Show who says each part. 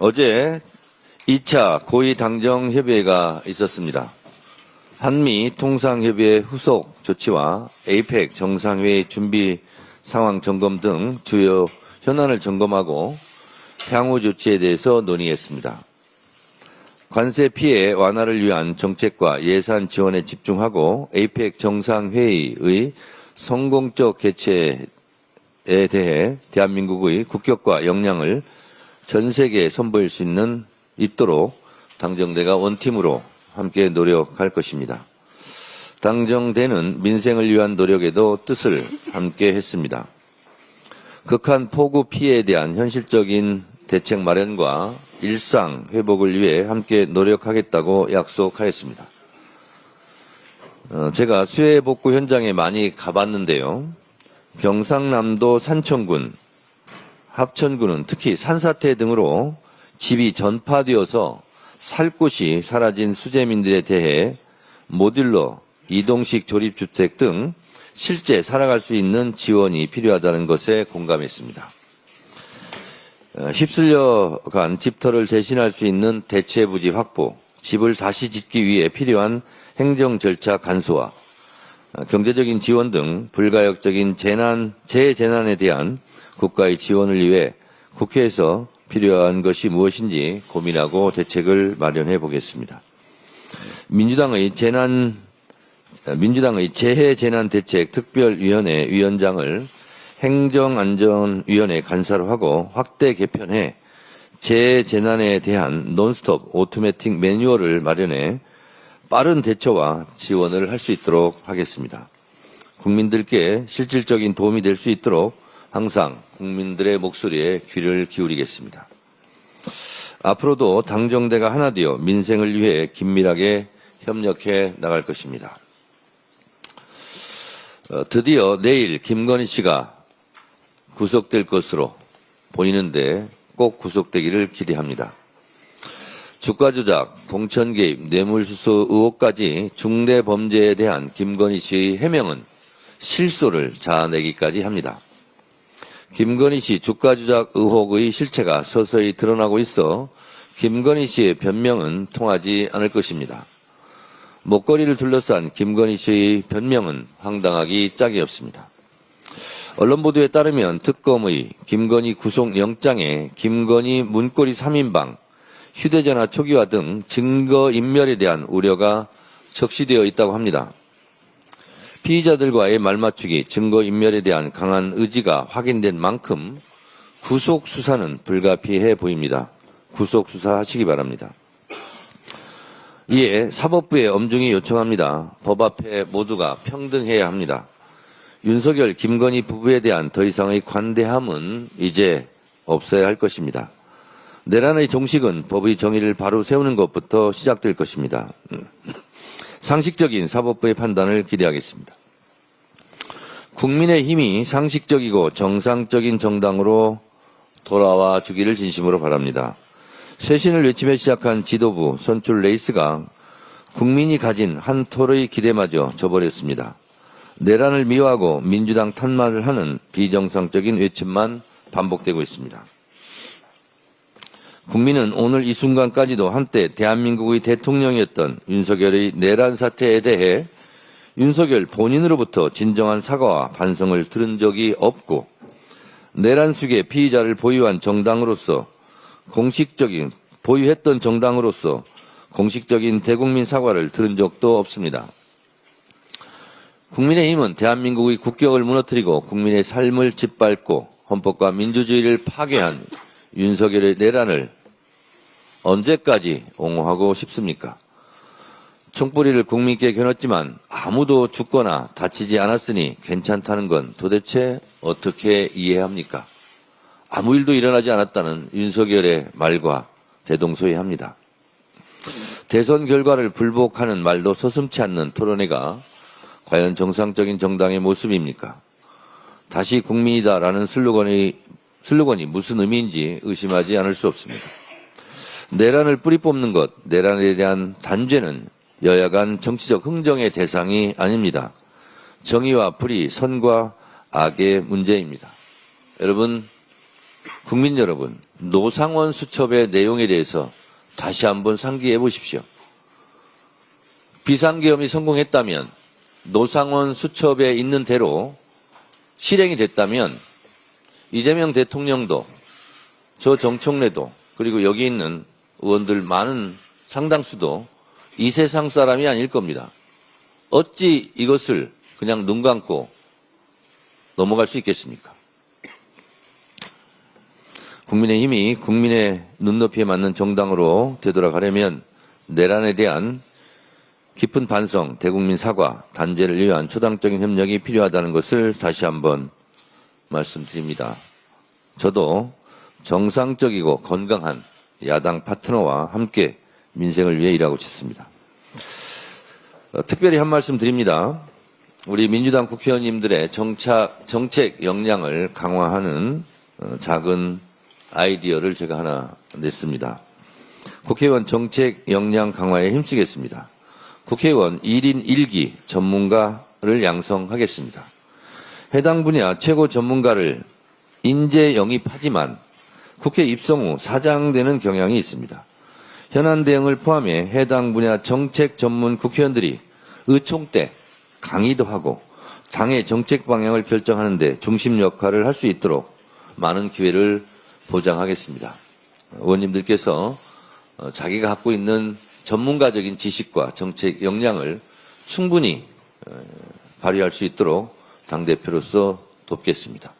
Speaker 1: 어제 2차 고위 당정 협의회가 있었습니다. 한미 통상협의회 후속 조치와 에이펙 정상회의 준비 상황 점검 등 주요 현안을 점검하고 향후 조치에 대해서 논의했습니다. 관세 피해 완화를 위한 정책과 예산 지원에 집중하고 에이펙 정상회의의 성공적 개최에 대해 대한민국의 국격과 역량을 전 세계에 선보일 수 있는 있도록 당정대가 원팀으로 함께 노력할 것입니다. 당정대는 민생을 위한 노력에도 뜻을 함께 했습니다. 극한 폭우 피해에 대한 현실적인 대책 마련과 일상 회복을 위해 함께 노력하겠다고 약속하였습니다. 어, 제가 수해 복구 현장에 많이 가봤는데요. 경상남도 산청군, 합천군은 특히 산사태 등으로 집이 전파되어서 살 곳이 사라진 수재민들에 대해 모듈러, 이동식 조립주택 등 실제 살아갈 수 있는 지원이 필요하다는 것에 공감했습니다. 어, 휩쓸려간 집터를 대신할 수 있는 대체 부지 확보, 집을 다시 짓기 위해 필요한 행정 절차 간소화, 어, 경제적인 지원 등 불가역적인 재난, 재재난에 대한 국가의 지원을 위해 국회에서 필요한 것이 무엇인지 고민하고 대책을 마련해 보겠습니다. 민주당의 재난 민주당의 재해 재난 대책 특별위원회 위원장을 행정안전위원회 간사로 하고 확대 개편해 재해재난에 대한 논스톱 오토매틱 매뉴얼을 마련해 빠른 대처와 지원을 할 수 있도록 하겠습니다. 국민들께 실질적인 도움이 될 수 있도록 항상 국민들의 목소리에 귀를 기울이겠습니다. 앞으로도 당정대가 하나 되어 민생을 위해 긴밀하게 협력해 나갈 것입니다. 어, 드디어 내일 김건희 씨가 구속될 것으로 보이는데 꼭 구속되기를 기대합니다. 주가 조작, 공천 개입, 뇌물수수 의혹까지 중대 범죄에 대한 김건희 씨의 해명은 실소를 자아내기까지 합니다. 김건희 씨 주가 조작 의혹의 실체가 서서히 드러나고 있어 김건희 씨의 변명은 통하지 않을 것입니다. 목걸이를 둘러싼 김건희 씨의 변명은 황당하기 짝이 없습니다. 언론 보도에 따르면 특검의 김건희 구속영장에 김건희 문고리 3인방, 휴대전화 초기화 등 증거 인멸에 대한 우려가 적시되어 있다고 합니다. 피의자들과의 말맞추기, 증거 인멸에 대한 강한 의지가 확인된 만큼 구속 수사는 불가피해 보입니다. 구속 수사하시기 바랍니다. 이에 사법부에 엄중히 요청합니다. 법 앞에 모두가 평등해야 합니다. 윤석열, 김건희 부부에 대한 더 이상의 관대함은 이제 없어야 할 것입니다. 내란의 종식은 법의 정의를 바로 세우는 것부터 시작될 것입니다. 상식적인 사법부의 판단을 기대하겠습니다. 국민의 힘이 상식적이고 정상적인 정당으로 돌아와 주기를 진심으로 바랍니다. 쇄신을 외치며 시작한 지도부 선출 레이스가 국민이 가진 한 톨의 기대마저 저버렸습니다. 내란을 미워하고 민주당 탄말을 하는 비정상적인 외침만 반복되고 있습니다. 국민은 오늘 이 순간까지도 한때 대한민국의 대통령이었던 윤석열의 내란 사태에 대해 윤석열 본인으로부터 진정한 사과와 반성을 들은 적이 없고 내란 수의 피의자를 보유한 정당으로서 공식적인 보유했던 정당으로서 공식적인 대국민 사과를 들은 적도 없습니다. 국민의힘은 대한민국의 국격을 무너뜨리고 국민의 삶을 짓밟고 헌법과 민주주의를 파괴한 윤석열의 내란을 언제까지 옹호하고 싶습니까? 총뿌리를 국민께 겨눴지만 아무도 죽거나 다치지 않았으니 괜찮다는 건 도대체 어떻게 이해합니까? 아무 일도 일어나지 않았다는 윤석열의 말과 대동소이합니다. 대선 결과를 불복하는 말도 서슴치 않는 토론회가 과연 정상적인 정당의 모습입니까? 다시 국민이다라는 슬로건이, 슬로건이 무슨 의미인지 의심하지 않을 수 없습니다. 내란을 뿌리 뽑는 것, 내란에 대한 단죄는 여야 간 정치적 흥정의 대상이 아닙니다. 정의와 불의, 선과 악의 문제입니다. 여러분, 국민 여러분, 노상원 수첩의 내용에 대해서 다시 한번 상기해 보십시오. 비상계엄이 성공했다면 노상원 수첩에 있는 대로 실행이 됐다면 이재명 대통령도 저 정청래도 그리고 여기 있는 의원들 많은 상당수도 이 세상 사람이 아닐 겁니다. 어찌 이것을 그냥 눈 감고 넘어갈 수 있겠습니까? 국민의힘이 국민의 눈높이에 맞는 정당으로 되돌아가려면 내란에 대한 깊은 반성, 대국민 사과, 단죄를 위한 초당적인 협력이 필요하다는 것을 다시 한번 말씀드립니다. 저도 정상적이고 건강한 야당 파트너와 함께 민생을 위해 일하고 싶습니다. 어, 특별히 한 말씀 드립니다. 우리 민주당 국회의원님들의 정착, 정책 역량을 강화하는 어, 작은 아이디어를 제가 하나 냈습니다. 국회의원 정책 역량 강화에 힘쓰겠습니다. 국회의원 1인 1기 전문가를 양성하겠습니다. 해당 분야 최고 전문가를 인재 영입하지만 국회 입성 후 사장되는 경향이 있습니다. 현안 대응을 포함해 해당 분야 정책 전문 국회의원들이 의총 때 강의도 하고 당의 정책 방향을 결정하는 데 중심 역할을 할 수 있도록 많은 기회를 보장하겠습니다. 의원님들께서 어, 자기가 갖고 있는 전문가적인 지식과 정책 역량을 충분히 어, 발휘할 수 있도록 당대표로서 돕겠습니다.